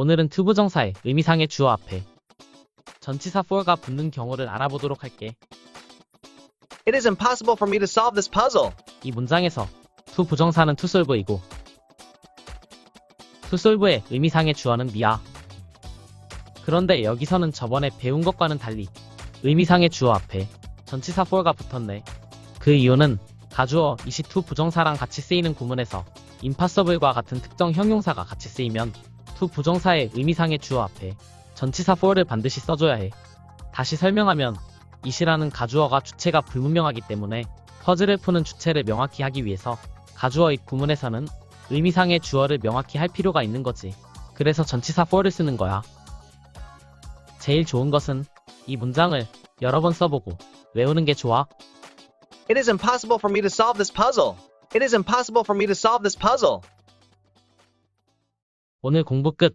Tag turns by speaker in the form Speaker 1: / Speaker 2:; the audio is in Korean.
Speaker 1: 오늘은 투부정사의 의미상의 주어 앞에 전치사 for가 붙는 경우를 알아보도록 할게.
Speaker 2: It is impossible for me to solve this puzzle.
Speaker 1: 이 문장에서 to 부정사는 to solve이고 to solve의 의미상의 주어는 미야. 그런데 여기서는 저번에 배운 것과는 달리 의미상의 주어 앞에 전치사 for가 붙었네. 그 이유는 가주어 이시 to 부정사랑 같이 쓰이는 구문에서 impossible과 같은 특정 형용사가 같이 쓰이면 to 부정사의 의미상의 주어 앞에 전치사 for를 반드시 써줘야 해. 다시 설명하면 이시라는 가주어가 주체가 불분명하기 때문에 퍼즐을 푸는 주체를 명확히 하기 위해서 가주어의 구문에서는 의미상의 주어를 명확히 할 필요가 있는 거지. 그래서 전치사 for를 쓰는 거야. 제일 좋은 것은 이 문장을 여러 번 써보고 외우는 게 좋아.
Speaker 2: It is impossible for me to solve this puzzle. It is impossible for me to solve this puzzle.
Speaker 1: 오늘 공부 끝.